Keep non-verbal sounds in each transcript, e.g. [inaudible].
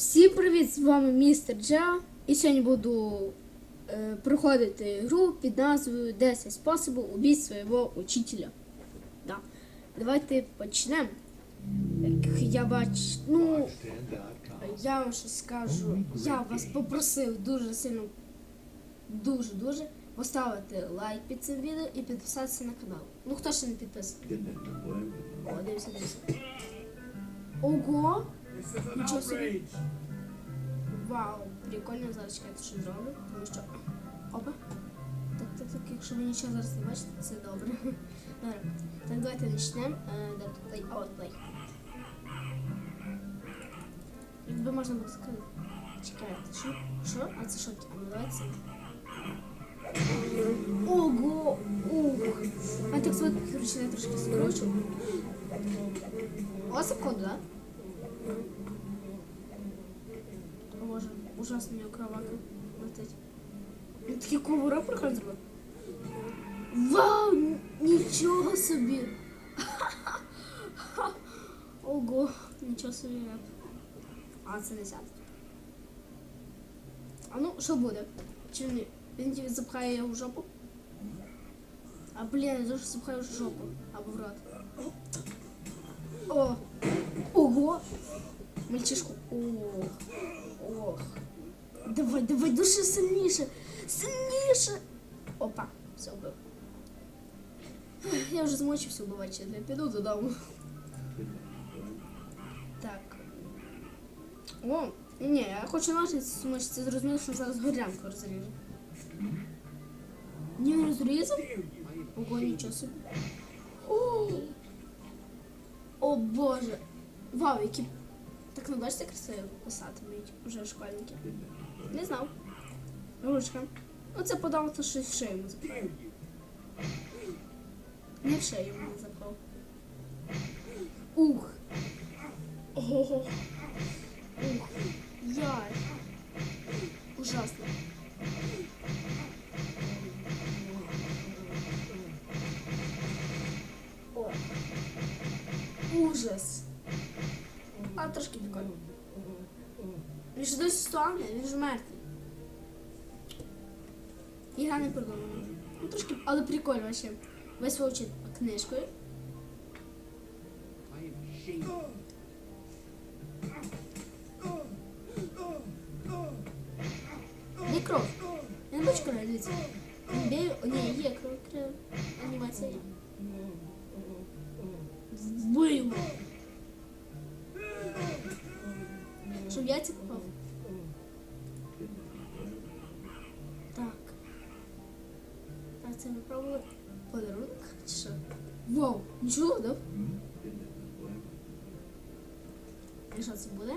Всім привіт! З вами містер Джа. І сьогодні буду е, проходити гру під назвою 10 способів убити свого учителя. Да. Давайте почнемо. Як я бачу, ну, я вам щось скажу. Я вас попросив дуже сильно, дуже-дуже поставити лайк під цим відео і підписатися на канал. Ну хто ще не підписаний? О, дивіться, дивіться. Ого! Нічого собі. Вау, прикольно зараз чекайте, що зроблю, тому що. Опа. Так, так, так, якщо ви нічого зараз не бачите, це добре. [laughs] Добре. Так, давайте почнемо. Де тут плей? А от плей. Якби можна було сказати. Чекайте, що? Що? А це що? А ну давайте. Ого! Ух! А так коротше, я трошки скручу. Код, да? ужасно мені кровака летить. Він такі ковура проходить зробив. Вау! н- Нічого собі! [laughs] Ого, нічого собі. реп. А, це не сяде. А ну, що буде? Чи ні? Він тобі запхає його в жопу? А блін, я дуже запхаю в жопу. Або в рот. О! Ого! Мальчишку. Ох. Ох. Давай, давай, души сильніше. Сильніше. Опа, все вбив. Я вже змочився вбивати, я піду додому. Так. О, ні, я хочу ножниці, тому що це зрозуміло, що зараз горянку розріжу. Ні, не розрізав? Ого, нічого собі. О, О боже. Вау, які. Так ну бачите, красиво писати вміють вже школьники. Не знав. Ручка. Оце подав, то щось в шию йому запхав. Не в шию йому не запхав. Ух. Ого. Ух. Яй. Ужасно. О. Ужас. А трошки прикольно. Він ж досі стане, він ж мертвий. Ігра не придумана. Ну трошки, але прикольно ще. Весь вивчить книжкою. Де кров? Я не бачу крові, дивіться. Бію, ні, є кров, кров. Анімація є. Вбив. Яйця попав. Так. Так, це ми пробували подарунок чи що? Вау, нічого, да? І що це буде?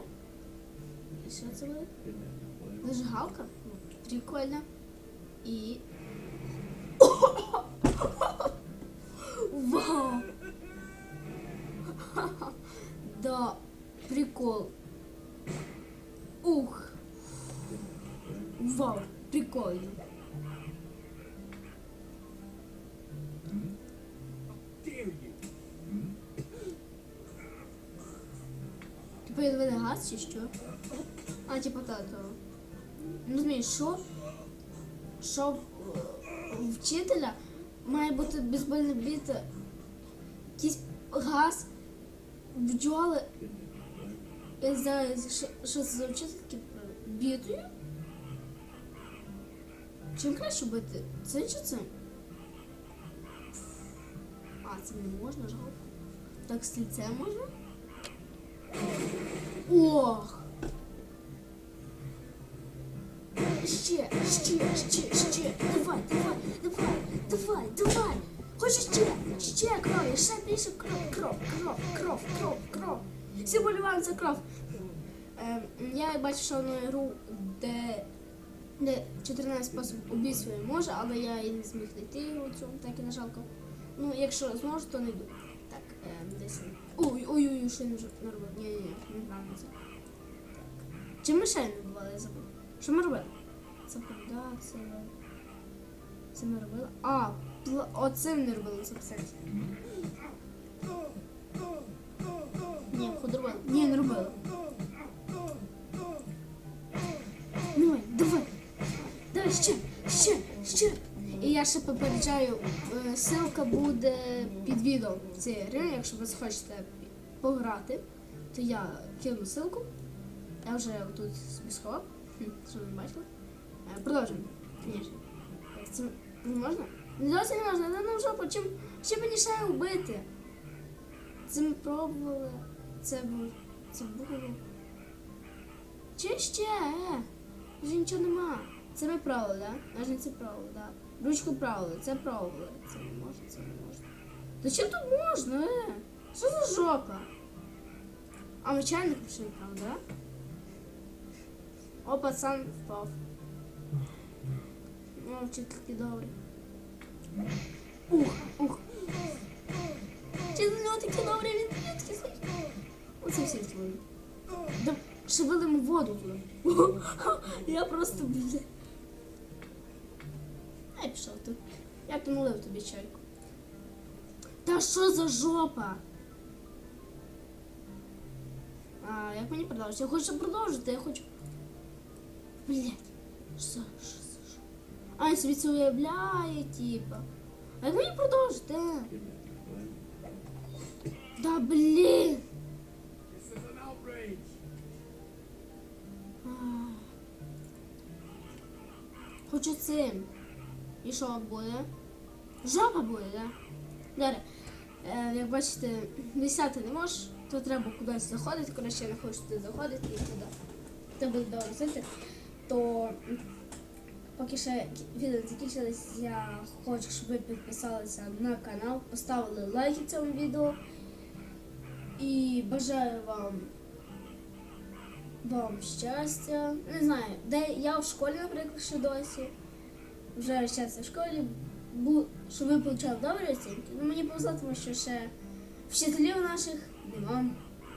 І що це буде? Зажигалка? Прикольно. І. Вау! [laughs] Да, прикол. Ух. Вау, прикольно. Типа я доведе газ чи що? А, типа та, то. Ну розумієш, що? Що вчителя має бути бейсбольна біта, якийсь газ, бджоли. Я знаю, що, це за вчительки бітою? Чим краще бити? Це чи це? А, це не можна, жалко. Так, стільце можна? Ох! Ще, ще, ще, ще. Давай, давай, давай, давай, давай. Хочеш ще? Ще крові, ще більше кров, кров, кров, кров, кров, кров. Всі болівають за кров. Ем, я бачу, що на гру, де, де 14 способів убійства може, але я і не зміг знайти його цю, так і на жалко. Ну, якщо зможу, то знайду. Так, ем, десь. Ой, ой, ой, що не вже наробив. Ні, ні, ні, неправильно це. Так. Чи ми ще не бували, я забув. Що ми робили? Це да, це. Це ми робили. А, оцим не робили це Давай. Ні, не робила. Давай, давай. Давай ще, ще, ще. І я ще попереджаю, е, ссылка буде під відео цієї гри, якщо ви захочете пограти, то я кину ссылку. Я вже тут сховав, що ви бачили. Е, продовжуємо. Це не можна? Не досі не можна, але нам жопу, чим ще мені ще вбити. Це ми пробували. Це був. Це було. Чи ще? Вже нічого нема. Це ми пробували, да? Ножниці пробували, да. Ручку пробували, це пробували. Це не можна, це не можна. Та чим тут можна, е? Що за жопа? А ми чайник пішли, правда? О, пацан впав. О, вчительки добрі. Ух, ух. Оце всі твої. Да, ще вилимо воду. Я просто, бля. Ай, пішов ти. Я б налив тобі чайку. Та що за жопа? А, як мені продовжити? Я хочу продовжити, я хочу. Блять. Що, що, що, що? А, він собі це уявляє, типа. А як мені продовжити? е? Да блін. Хочу цим. І що буде? Жопа буде, да? Добре. Е, як бачите, висяти не можеш, то треба кудись заходити. Коротше, я не хочу туди заходити і туди. Це буде добре. То поки ще відео закінчилось, я хочу, щоб ви підписалися на канал, поставили лайки цьому відео. І бажаю вам вам щастя. Не знаю, де я в школі, наприклад, ще досі. Вже щастя в школі. Бу, щоб ви отримали добрі оцінки. Ну мені повезло, тому що ще вчителів наших нема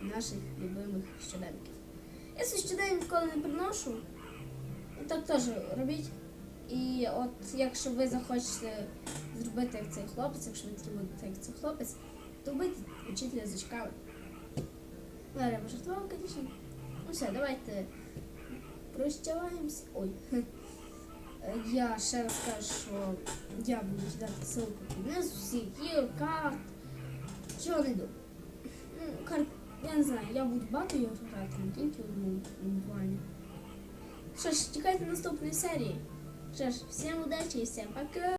наших любимих щоденників. Я свій щоденник ніколи не приношу. Так теж робіть. І от якщо ви захочете зробити як цей хлопець, якщо ви такі будете як цей хлопець, то вбити вчителя з очками. Зараз пожартував, звісно. Ну все, давайте прощаваємось. Ой. Я ще раз кажу, що я буду кидати ссылку під внизу, всіх ігор, карт. Чого не йду? Ну, карт, я не знаю, я буду багато ігор грати, не тільки одну буквально. Що ж, чекайте наступної серії. Що ж, всім удачі і всім пока!